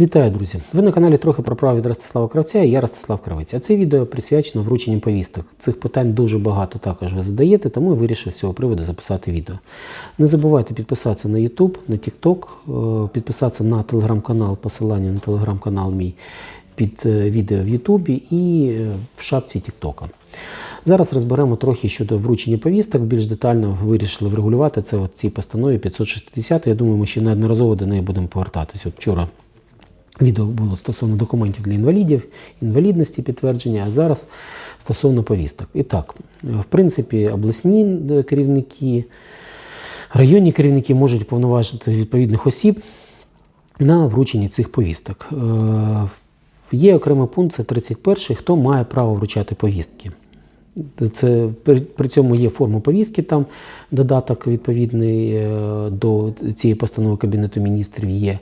Вітаю, друзі! Ви на каналі трохи про право від Ростислава Кравця і я Ростислав Кравець. А це відео присвячено врученню повісток. Цих питань дуже багато також ви задаєте, тому я вирішив з цього приводу записати відео. Не забувайте підписатися на YouTube, на TikTok, е, підписатися на телеграм-канал, посилання на телеграм-канал мій під е, відео в Ютубі і е, в шапці Тіктока. Зараз розберемо трохи щодо вручення повісток. Більш детально вирішили врегулювати це в цій постанові 560. Я думаю, ми ще неодноразово до неї будемо повертатися. От вчора Відео було стосовно документів для інвалідів, інвалідності підтвердження, а зараз стосовно повісток. І так, в принципі, обласні е, керівники, районні керівники можуть повноважити відповідних осіб на врученні цих повісток. Е, Є окремий пункт, це 31 хто має право вручати повістки. Це при, при цьому є форма повістки, там додаток відповідний е, до цієї постанови Кабінету міністрів є.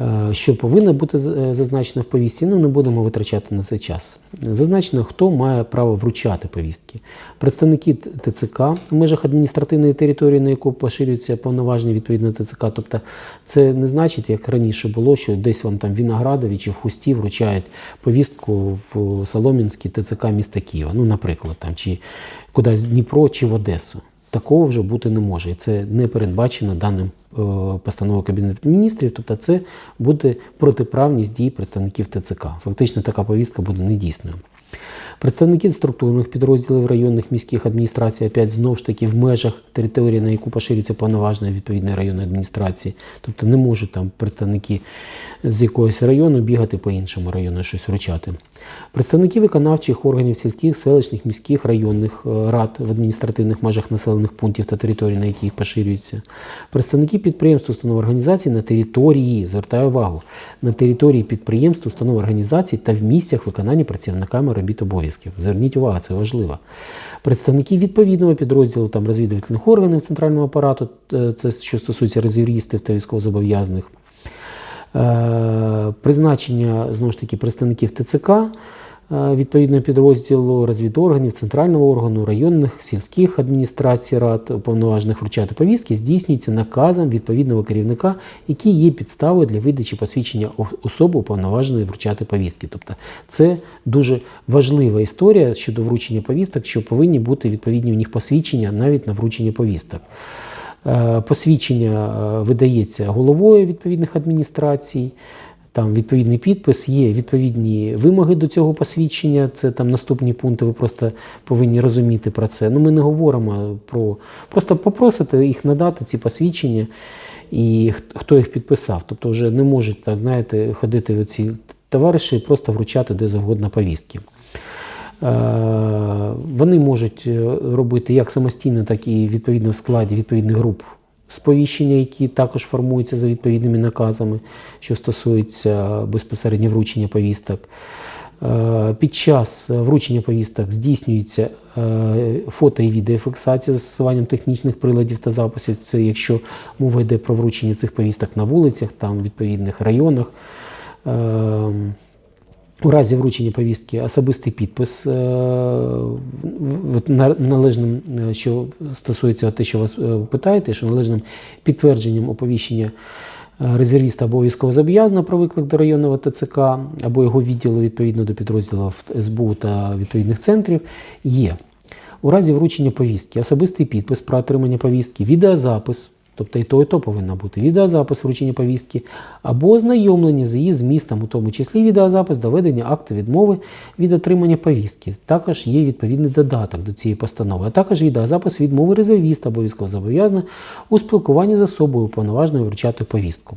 Е, Що повинно бути е, зазначено в повістці, ну не будемо витрачати на це час. Зазначено, хто має право вручати повістки. Представники ТЦК в межах адміністративної території, на яку поширюються повноваження відповідно ТЦК. Тобто це не значить, як раніше було, що десь вам там Віноградові чи в Хусті вручають повістку в Солом'янський ТЦК міста Києва. Ну, наприклад, там, чи кудись Дніпро чи в Одесу. Такого вже бути не може. І це не передбачено даним е, постановою Кабінету міністрів. Тобто це буде протиправність дій представників ТЦК. Фактично така повістка буде недійсною. Представники структурних підрозділів районних міських адміністрацій, опять знову ж таки в межах території, на яку поширюється повноваження відповідної районної адміністрації. Тобто не можуть там представники з якогось району бігати по іншому району щось вручати. Представники виконавчих органів сільських, селищних, міських, районних е, рад в адміністративних межах населених пунктів та територій, на яких поширюється. Представники підприємств, установ організацій на території, звертаю увагу, на території підприємств, установ організацій та в місцях виконання працівниками робіт обов'язків. Зверніть увагу, це важливо. Представники відповідного підрозділу там розвідувальних органів центрального апарату, е, це що стосується резервістів та військовозобов'язаних. Е, призначення знову ж таки представників ТЦК е, відповідного підрозділу, розвідорганів, центрального органу, районних, сільських адміністрацій рад, уповноважених вручати повістки, здійснюється наказом відповідного керівника, який є підставою для видачі посвідчення особи уповноваженої вручати повістки. Тобто це дуже важлива історія щодо вручення повісток, що повинні бути відповідні у них посвідчення навіть на вручення повісток. Е, Посвідчення е, видається головою відповідних адміністрацій. Там відповідний підпис, є відповідні вимоги до цього посвідчення. Це там наступні пункти. Ви просто повинні розуміти про це. Ну ми не говоримо про просто попросити їх надати ці посвідчення і хто їх підписав. Тобто вже не можуть так, знаєте, ходити оці товариші і просто вручати де завгодно повістки. Е, Вони можуть е, робити як самостійно, так і відповідно в складі відповідних груп сповіщення, які також формуються за відповідними наказами, що стосується безпосередньо вручення повісток. Е, Під час вручення повісток здійснюється фото і відеофіксація з застосуванням технічних приладів та записів. Це якщо мова йде про вручення цих повісток на вулицях, там відповідних районах. У разі вручення повістки особистий підпис е, належним, е, що стосується те, що вас е, питаєте, що належним підтвердженням оповіщення резервіста або військовозобов'язаного про виклик до районного ТЦК або його відділу відповідно до підрозділів СБУ та відповідних центрів є. У разі вручення повістки особистий підпис про отримання повістки, відеозапис, тобто і то, і то повинна бути відеозапис вручення повістки, або ознайомлення з її змістом, у тому числі відеозапис доведення акту відмови від отримання повістки. Також є відповідний додаток до цієї постанови, а також відеозапис відмови резервіста обов'язково зобов'язана у спілкуванні з особою уповноваженою вручати повістку.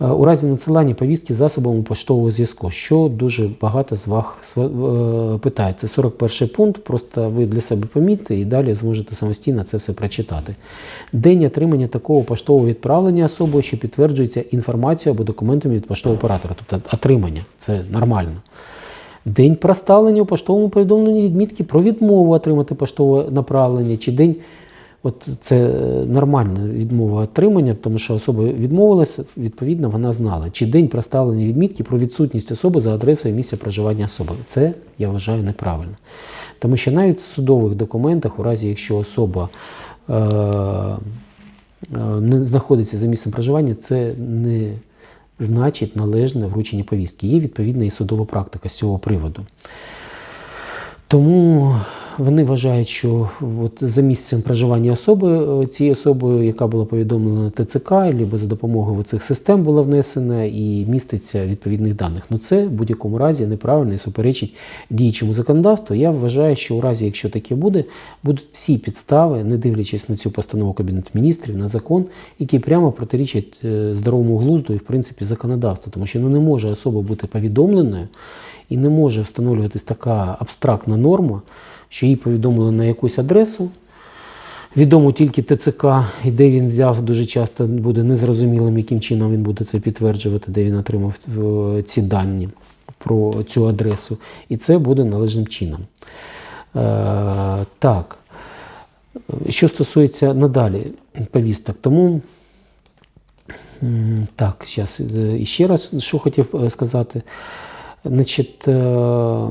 Е, У разі надсилання повістки засобами поштового зв'язку, що дуже багато з вас питає. Це 41 пункт, просто ви для себе помітьте і далі зможете самостійно це все прочитати. День отримання такого поштового відправлення особою, що підтверджується інформацією або документами від поштового оператора, тобто отримання, це нормально. День проставлення у поштовому повідомленні відмітки про відмову отримати поштове направлення, чи день От це нормальна відмова отримання, тому що особа відмовилася, відповідно, вона знала. Чи день проставлення відмітки про відсутність особи за адресою місця проживання особи. Це я вважаю неправильно. Тому що навіть в судових документах, у разі якщо особа е, е, не знаходиться за місцем проживання, це не значить належне вручення повістки. Є відповідна і судова практика з цього приводу. Тому вони вважають, що от за місцем проживання особи, е, цієї особи, яка була повідомлена ТЦК, або за допомогою цих систем була внесена і міститься відповідних даних. Ну це в будь-якому разі неправильно і суперечить діючому законодавству. Я вважаю, що у разі, якщо таке буде, будуть всі підстави, не дивлячись на цю постанову Кабінету міністрів, на закон, який прямо протирічить е, здоровому глузду і в принципі законодавству, тому що ну, не може особа бути повідомленою. І не може встановлюватись така абстрактна норма, що їй повідомили на якусь адресу. Відомо тільки ТЦК, і де він взяв, дуже часто буде незрозумілим, яким чином він буде це підтверджувати, де він отримав е, ці дані про цю адресу. І це буде належним чином. Е, так. Що стосується надалі повісток, тому так, зараз ще раз, що хотів е, сказати. Значить, е,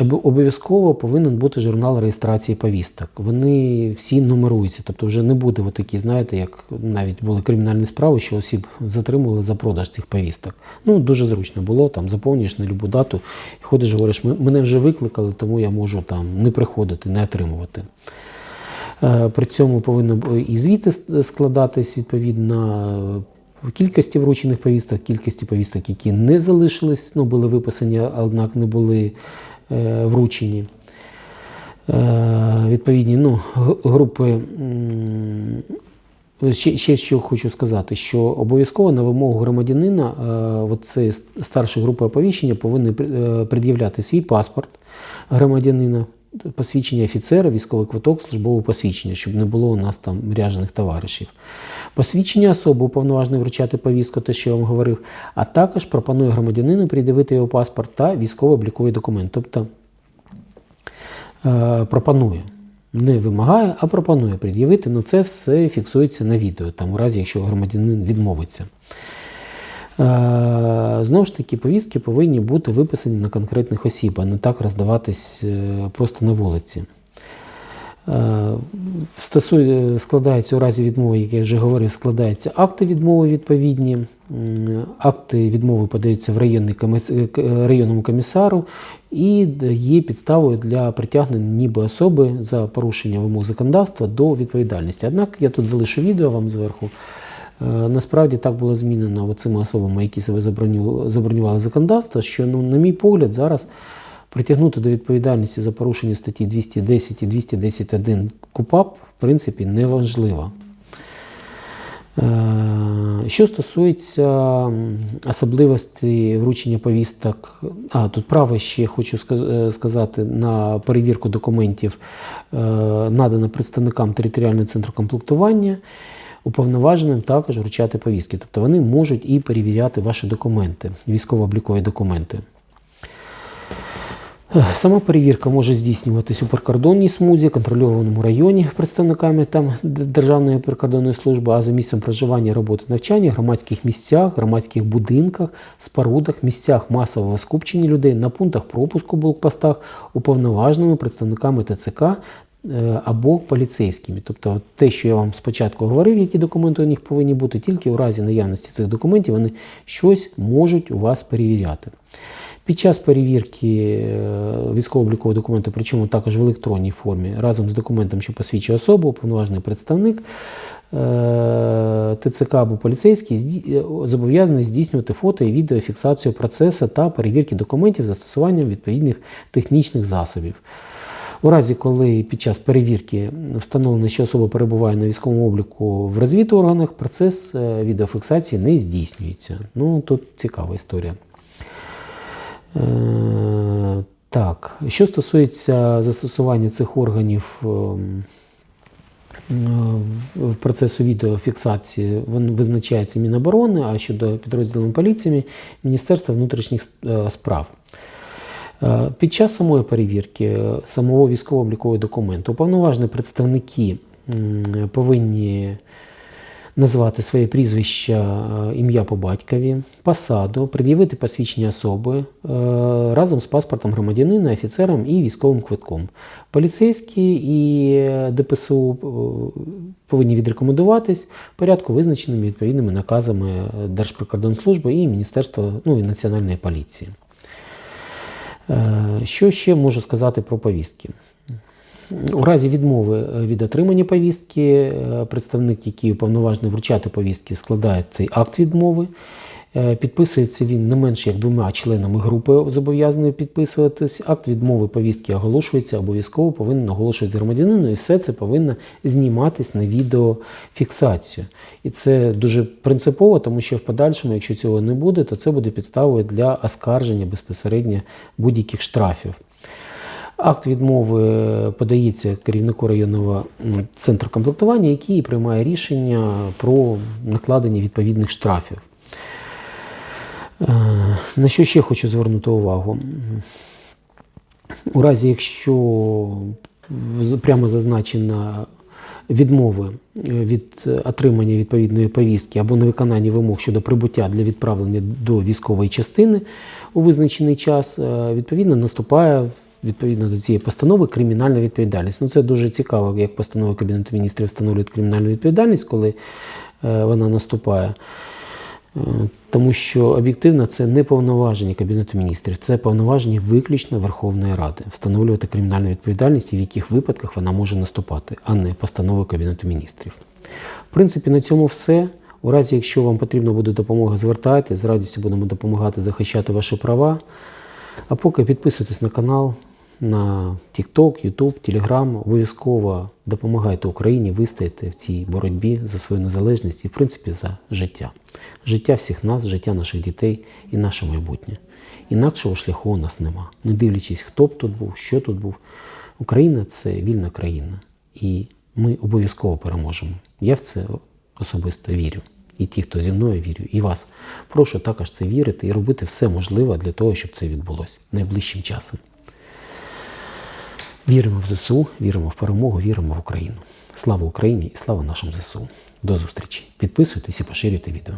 обов'язково повинен бути журнал реєстрації повісток. Вони всі нумеруються. Тобто вже не буде такі, знаєте, як навіть були кримінальні справи, що осіб затримували за продаж цих повісток. Ну, дуже зручно було, там заповнюєш на любу дату і ходиш, говориш, мене вже викликали, тому я можу там не приходити, не отримувати. Е, При цьому повинно і звіти складатись відповідно в кількості вручених повісток, кількості повісток, які не залишились, ну, були виписані, однак не були е, вручені. Е, відповідні ну, групи. Ще, ще що хочу сказати, що обов'язково на вимогу громадянина е, оце старша група оповіщення повинні е, пред'являти свій паспорт громадянина, посвідчення офіцера, військовий квиток, службове посвідчення, щоб не було у нас там ряжених товаришів. Посвідчення особи уповноваженої вручати повістку, те, що я вам говорив, а також пропонує громадянину пред'явити його паспорт та військово-обліковий документ. Тобто е, пропонує. Не вимагає, а пропонує пред'явити. Ну це все фіксується на відео, там у разі, якщо громадянин відмовиться. Е, Знову ж таки, повістки повинні бути виписані на конкретних осіб, а не так роздаватись е, просто на вулиці. Е, складається у разі відмови, як я вже говорив, складаються акти відмови відповідні. Акти відмови подаються в районний районному комісару і є підставою для притягнення ніби особи за порушення вимог законодавства до відповідальності. Однак я тут залишу відео вам зверху. Е, Насправді так було змінено цими особами, які себе забронювали законодавство, що, ну, на мій погляд, зараз притягнути до відповідальності за порушення статті 210 і 210.1 КУПАП, в принципі, неважливо. Е, Що стосується м, особливостей вручення повісток, а тут право ще хочу е, сказати на перевірку документів е, надано представникам територіального центру комплектування, уповноваженим також вручати повістки. Тобто вони можуть і перевіряти ваші документи, військово-облікові документи. Сама перевірка може здійснюватись у прикордонній смузі, контрольованому районі представниками там Державної прикордонної служби, а за місцем проживання, роботи, навчання, громадських місцях, громадських будинках, спорудах, місцях масового скупчення людей, на пунктах пропуску, блокпостах, уповноваженими представниками ТЦК е, або поліцейськими. Тобто те, що я вам спочатку говорив, які документи у них повинні бути, тільки у разі наявності цих документів вони щось можуть у вас перевіряти. Під час перевірки е, військово-облікового документу, причому також в електронній формі, разом з документом, що посвідчує особу, уповноважений представник е, ТЦК або поліцейський е, зобов'язаний здійснювати фото і відеофіксацію процесу та перевірки документів застосуванням відповідних технічних засобів. У разі, коли під час перевірки встановлено, що особа перебуває на військовому обліку в розвідорганах, процес е, відеофіксації не здійснюється. Ну, тут цікава історія. Е, Так, що стосується застосування цих органів ем, е, в процесу відеофіксації, він визначається Міноборони, а щодо підрозділів поліції Міністерства внутрішніх е, справ. Під час самої перевірки самого військово-облікового документу уповноважені представники повинні назвати своє прізвище, е, ім'я по батькові, посаду, пред'явити посвідчення особи е, разом з паспортом громадянина, офіцером і військовим квитком. Поліцейські і ДПСУ е, повинні відрекомендуватись порядку, визначеними відповідними наказами Держприкордонслужби і Міністерства ну, і Національної поліції. Що ще можу сказати про повістки? У разі відмови е, від отримання повістки, е, представник, який уповноважений вручати повістки, складає цей акт відмови. Е, Підписується він не менше як двома членами групи, зобов'язаний підписуватись. Акт відмови повістки оголошується обов'язково, повинен оголошуватися громадянину, і все це повинно зніматись на відеофіксацію. І це дуже принципово, тому що в подальшому, якщо цього не буде, то це буде підставою для оскарження безпосередньо будь-яких штрафів. Акт відмови подається керівнику районного центру комплектування, який приймає рішення про накладення відповідних штрафів. Е, На що ще хочу звернути увагу? У разі, якщо прямо зазначена відмови е, від отримання відповідної повістки або невиконання вимог щодо прибуття для відправлення до військової частини у визначений час, е, відповідно наступає відповідно до цієї постанови кримінальна відповідальність. Ну це дуже цікаво, як постанова Кабінету міністрів встановлює кримінальну відповідальність, коли е, вона наступає. Е, Тому що об'єктивно це не повноваження Кабінету міністрів, це повноваження виключно Верховної Ради встановлювати кримінальну відповідальність і в яких випадках вона може наступати, а не постанови Кабінету міністрів. В принципі, на цьому все. У разі, якщо вам потрібна буде допомога, звертайтеся, з радістю будемо допомагати захищати ваші права. А поки підписуйтесь на канал, на TikTok, YouTube, Telegram. Обов'язково допомагайте Україні вистояти в цій боротьбі за свою незалежність і, в принципі, за життя. Життя всіх нас, життя наших дітей і наше майбутнє. Інакшого шляху у нас нема. Не дивлячись, хто б тут був, що тут був. Україна це вільна країна. І ми обов'язково переможемо. Я в це особисто вірю. І ті, хто зі мною вірю, і вас. Прошу також це вірити і робити все можливе для того, щоб це відбулося найближчим часом. Віримо в ЗСУ, віримо в перемогу, віримо в Україну. Слава Україні і слава нашим ЗСУ. До зустрічі. Підписуйтесь і поширюйте відео.